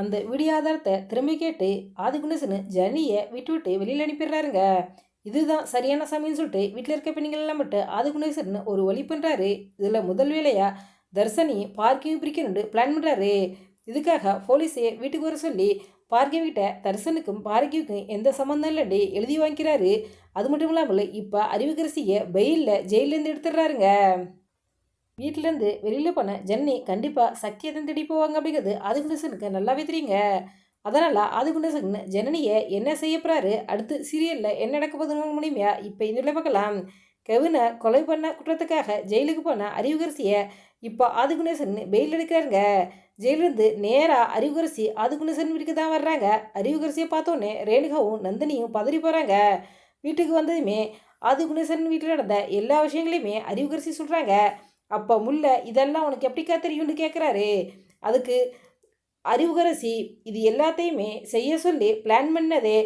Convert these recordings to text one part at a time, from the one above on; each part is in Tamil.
அந்த விடியாதாரத்தை திரும்பி கேட்டு ஆதிகுணேசன் ஜனியை விட்டு விட்டு வெளியில் அனுப்பிடுறாருங்க. இதுதான் சரியான சமயம்னு சொல்லிட்டு வீட்டில் இருக்க பெண்கள் எல்லாம் மட்டும் ஆதிகுணேசன் ஒரு வழி பண்ணுறாரு இதில் முதல் வேலையாக தர்சனி பார்க்கிங் பிரிக்கணுண்டு பிளான் பண்ணுறாரு இதுக்காக போலீஸே வீட்டுக்கு வர சொல்லி பார்க்கிவிட்ட தர்சனுக்கும் பார்க்கிவுக்கும் எந்த சம்மந்தம் இல்லடி எழுதி வாங்கிக்கிறாரு. அது மட்டும் இல்லாமல் இப்போ அறிவுக்கரசியை பெயிலில் ஜெயிலேருந்து எடுத்துடுறாருங்க. வீட்டிலேருந்து வெளியில் போன ஜென்னி கண்டிப்பாக சக்தியை தான் தேடி போவாங்க அப்படிங்கிறது ஆதிகுண்டசனுக்கு நல்லாவே தெரியுங்க. அதனால் அது குண்டசன் ஜனனியை என்ன செய்ய போகிறாரு அடுத்து சீரியலில் என்ன நடக்க போதுன்னு முடியுமையா? இப்போ இந்த பார்க்கலாம். கெவினை கொலை பண்ண குற்றத்துக்காக ஜெயிலுக்கு போன அறிவுகரசியை இப்போ ஆதிகுணேசன் பெயில் எடுக்கிறாருங்க. ஜெயிலிருந்து நேராக அறிவுகரசி ஆதிகுணேசன் வீட்டுக்கு தான் வர்றாங்க. அறிவுகரசியை பார்த்தோன்னே ரேணுகாவும் நந்தினியும் பதறி போகிறாங்க வீட்டுக்கு வந்ததுமே ஆதிகுணேசன் வீட்டில் நடந்த எல்லா விஷயங்களையுமே அறிவுகரசி சொல்கிறாங்க அப்போ முல்லை இதெல்லாம் உனக்கு எப்படிக்கா தெரியும்னு கேட்குறாரு அதுக்கு அறிவுகரசி இது எல்லாத்தையுமே செய்ய சொல்லி பிளான் பண்ணதே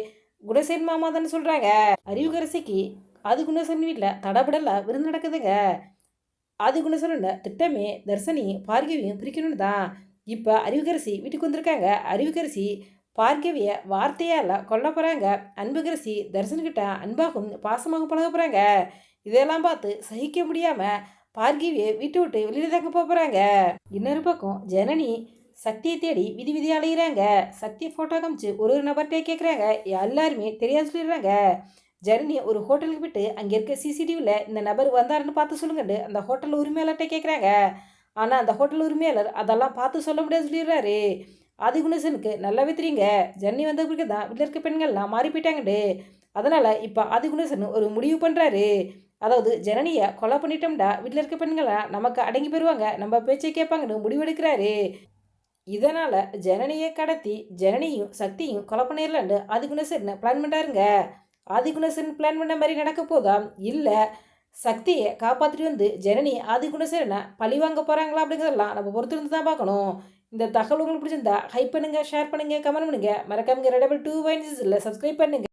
குணசேன் மாமா தானே சொல்கிறாங்க அறிவுகரசிக்கு அது குணசன் வீட்டில் தடபடலாக விருந்து நடக்குதுங்க. அது குணசேனோட திட்டமே தர்சனியும் பார்கவியும் பிரிக்கணும்னு தான். இப்போ அறிவுகரசி வீட்டுக்கு வந்திருக்காங்க. அறிவுகரசி பார்கவிய வார்த்தையால் கொல்ல போகிறாங்க அன்புகரசி தர்சன்கிட்ட அன்பாகவும் பாசமாகவும் பழக போகிறாங்க இதெல்லாம் பார்த்து சகிக்க முடியாமல் பார்கிவியை விட்டு விட்டு வெளியில் தாங்க போகிறாங்க இன்னொரு பக்கம் ஜனனி சக்தியை தேடி விதி விதி அலைகிறாங்க சக்தி ஃபோட்டோ காமிச்சு ஒரு ஒரு நபர்கிட்டே கேட்குறாங்க எல்லாருமே தெரியாது சொல்லிடுறாங்க. ஜனனி ஒரு ஹோட்டலுக்கு போயிட்டு அங்கே இருக்க சிசிடிவியில் இந்த நபர் வந்தாருன்னு பார்த்து சொல்லுங்கண்டு அந்த ஹோட்டல் உரிமையாளர்கிட்ட கேட்குறாங்க ஆனால் அந்த ஹோட்டல் உரிமையாளர் அதெல்லாம் பார்த்து சொல்ல முடியாது சொல்லிடுறாரு. ஆதிகுணேசனுக்கு நல்லாவே தெரியுங்க. ஜன்னி வந்த பிறகு தான் வீட்டில் இருக்க பெண்கள்லாம் மாறி போயிட்டாங்கண்டு அதனால் இப்போ ஆதிகுணேசன் ஒரு முடிவு பண்ணுறாரு அதாவது ஜனனியை கொலை பண்ணிட்டோம்டா. வீட்டில் இருக்க பெண்களை? நமக்கு அடங்கி போயிடுவாங்க நம்ம பேச்சை கேட்பாங்கன்னு முடிவெடுக்கிறாரு. இதனால் ஜனனியை கடத்தி ஜனனியும் சக்தியும் கொலை பண்ணிடலான்னு ஆதிகுணேசன் பிளான் பண்ணாருங்க ஆதிகுணேசன் பிளான் பண்ண மாதிரி நடக்க போதா? இல்லை சக்தியை காப்பாற்றிட்டு வந்து ஜனனி ஆதிகுணசரனை பழி வாங்க போகிறாங்களா அப்படிங்கிறதெல்லாம் நம்ம பொறுத்திருந்து தான் பார்க்கணும். இந்த தகவல் உங்களுக்கு பிடிச்சிருந்தா ஹைப் பண்ணுங்கள் ஷேர் பண்ணுங்கள் கமெண்ட் பண்ணுங்கள் மறக்காமங்க ரெடபிள் டூ வைன்ஸ் இல்லை சப்ஸ்கிரைப் பண்ணுங்கள்